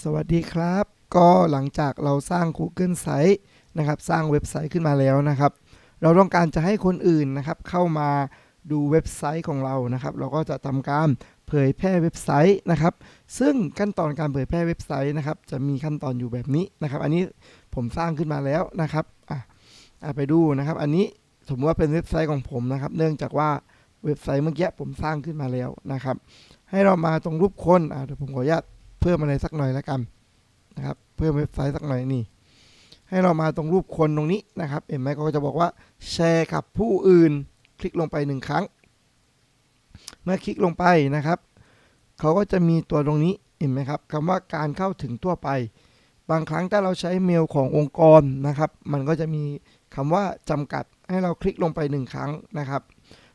สวัสดีครับ ก็หลังจากเราสร้าง Google Site นะครับ สร้างเว็บไซต์ขึ้นมาแล้วนะครับ เราต้องการจะให้คนอื่นนะครับ เข้ามาดูเว็บไซต์ของเรานะครับ เราก็จะทำการเผยแพร่เว็บไซต์นะครับ ซึ่งขั้นตอนการเผยแพร่เว็บไซต์นะครับ จะมีขั้นตอนอยู่แบบนี้นะครับ อันนี้ผมสร้างขึ้นมาแล้วนะครับอะอะไปดูนะครับ อันนี้สมมติว่าเป็นเว็บไซต์ของผมนะครับ เนื่องจากว่าเว็บไซต์เมื่อกี้ผมสร้างขึ้นมาแล้วนะครับ ให้เรามาตรงรูปคนอะเดี๋ยวผมขออนุญาต เพิ่มอะไรสักหน่อยแล้วกันนะครับ เพิ่มเว็บไซต์สักหน่อยนี่ ให้เรามาตรงรูปคนตรงนี้นะครับเห็นไหมเขาก็จะบอกว่าแชร์กับผู้อื่น คลิกลงไปหนึ่งครั้ง เมื่อคลิกลงไปนะครับเขาก็จะมีตัวตรงนี้เห็นไหมครับคำว่าการเข้าถึงทั่วไป บางครั้งถ้าเราใช้เมลขององค์กรนะครับ มันก็จะมีคำว่าจำกัดให้เราคลิกลงไปหนึ่งครั้งนะครับ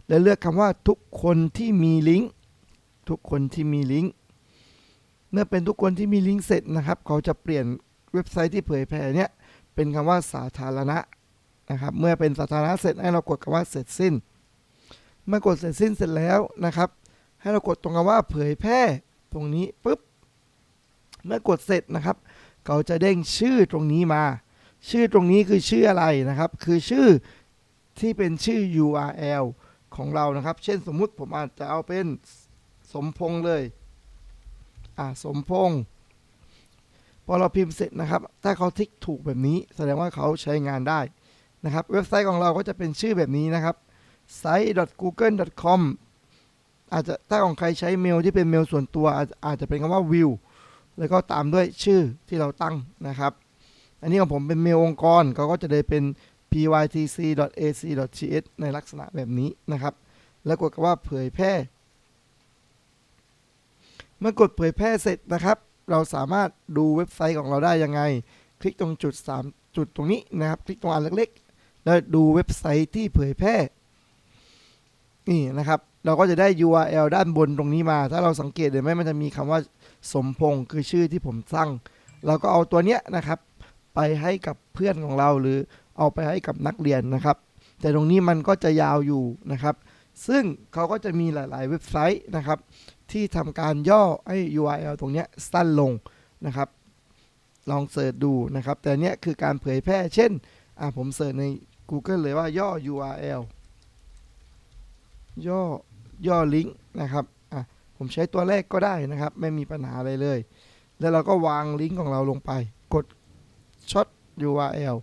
และเลือกคำว่าทุกคนที่มีลิงก์ทุกคนที่มีลิงก์ มื่อเป็นทุกคนที่มีลิงก์เสร็จนะครับ เขาจะเปลี่ยนเว็บไซต์ที่เผยแพร่เนี่ยเป็นคำว่าสาธารณะนะครับ เมื่อเป็นสาธารณะเสร็จให้เรากดคำว่าเสร็จสิ้น เมื่อกดเสร็จสิ้นเสร็จแล้วนะครับ ให้เรากดตรงคำว่าเผยแพร่ตรงนี้ปุ๊บเมื่อกดเสร็จนะครับ เขาจะเด้งชื่อตรงนี้มา ชื่อตรงนี้คือชื่ออะไรนะครับ คือชื่อที่เป็นชื่อ URL ของเรานะครับ เช่นสมมุติผมอาจจะเอาเป็นสมพงษ์เลย อ่าสมพงษ์พอเราพิมพ์เสร็จนะครับ ถ้าเขาทิกถูกแบบนี้ แสดงว่าเขาใช้งานได้นะครับ เว็บไซต์ของเราก็จะเป็นชื่อแบบนี้นะครับ site.google.com อาจจะถ้าของใครใช้เมลที่เป็นเมลส่วนตัวอาจอาจจะเป็นคำว่า view แล้วก็ตามด้วยชื่อที่เราตั้งนะครับ อันนี้ของผมเป็นเมลองค์กรเขาก็จะได้เป็น pytc.ac.th ในลักษณะแบบนี้นะครับ แล้วกดคำว่าเผยแพร่ เมื่อกดเผยแพร่เสร็จนะครับ เราสามารถดูเว็บไซต์ของเราได้ยังไง คลิกตรงจุด 3 จุดตรงนี้นะครับ คลิกตรงอันเล็กๆ แล้วดูเว็บไซต์ที่เผยแพร่นี่นะครับ เราก็จะได้ URL ด้านบนตรงนี้มา ถ้าเราสังเกตเห็นไหมมันจะมีคำว่าสมพงษ์คือชื่อที่ผมตั้งเราก็เอาตัวเนี้ยนะครับ ไปให้กับเพื่อนของเราหรือเอาไปให้กับนักเรียนนะครับ แต่ตรงนี้มันก็จะยาวอยู่นะครับ ซึ่งเขาก็จะมีหลาย ๆ เว็บไซต์นะครับ ที่ทำการย่อให้ URL ตรงเนี้ยสั้นลงนะครับ ลองเสิร์ชดูนะครับ แต่เนี้ยคือการเผยแพร่เช่นอ่าผมเสิร์ชใน Google เลยว่าย่อ URL ย่อย่อลิงก์นะครับอะผมใช้ตัวแรกก็ได้นะครับ ไม่มีปัญหาอะไรเลย แล้วเราก็วางลิงก์ของเราลงไป กดช็อต URL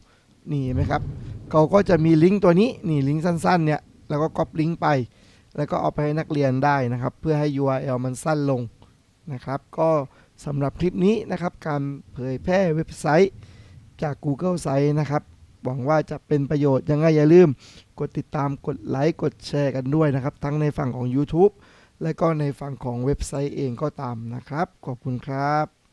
นี่ไหมครับ เขาก็จะมีลิงก์ตัวนี้ นี่ลิงก์สั้น ๆ เนี่ย แล้วก็ก๊อปลิงก์ไป แล้วก็เอาไปให้นักเรียนได้นะครับ เพื่อให้ URL มันสั้นลงนะครับ ก็สำหรับคลิปนี้นะครับ การเผยแพร่เว็บไซต์จาก Google Site นะครับ หวังว่าจะเป็นประโยชน์ยังไงอย่าลืม กดติดตามกดไลค์กดแชร์กันด้วยนะครับ ทั้งในฝั่งของ YouTube และก็ในฝั่งของเว็บไซต์เองก็ตามนะครับ ขอบคุณครับ